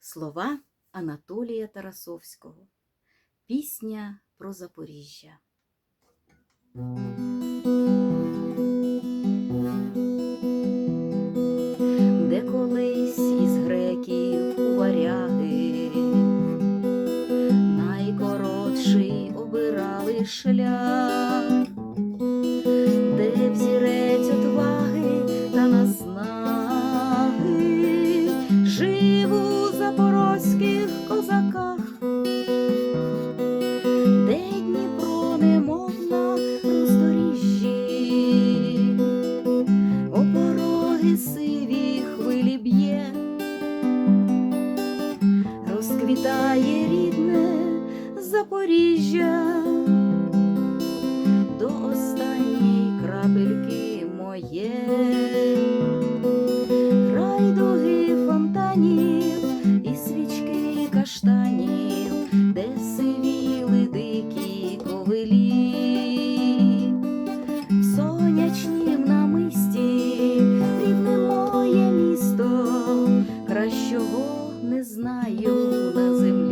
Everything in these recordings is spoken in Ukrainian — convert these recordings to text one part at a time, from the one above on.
Слова Анатолія Тарасовського. Пісня про Запоріжжя. Де колись із греків у варяги найкоротший обирали шлях. рідне Запоріжжя, до останній крапельки моє, райдуги фонтанів і свічки каштанів, де сивіли дикі ковилі, в сонячнім намисті рідне моє місто, кращого не знаю на землі.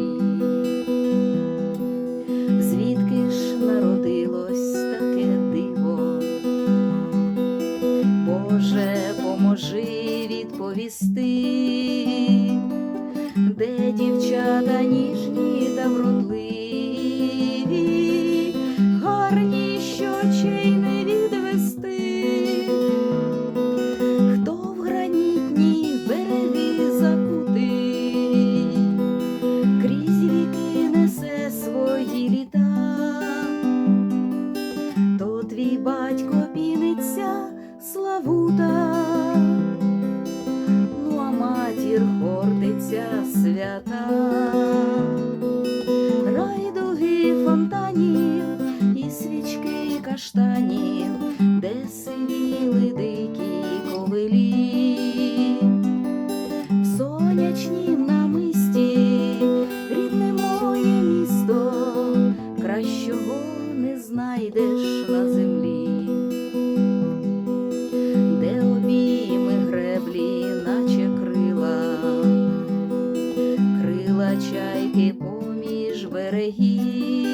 чайки поміж берегів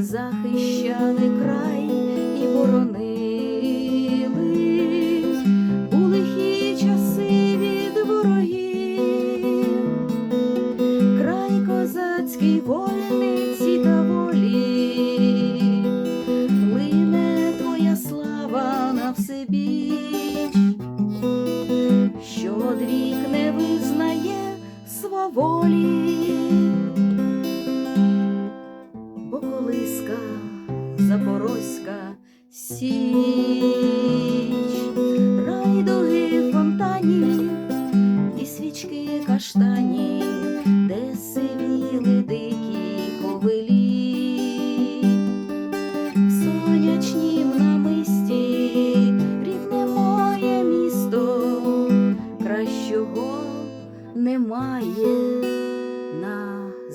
захищали край. волі, бо колиска запорозька сіль.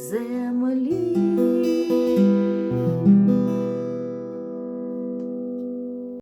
землі.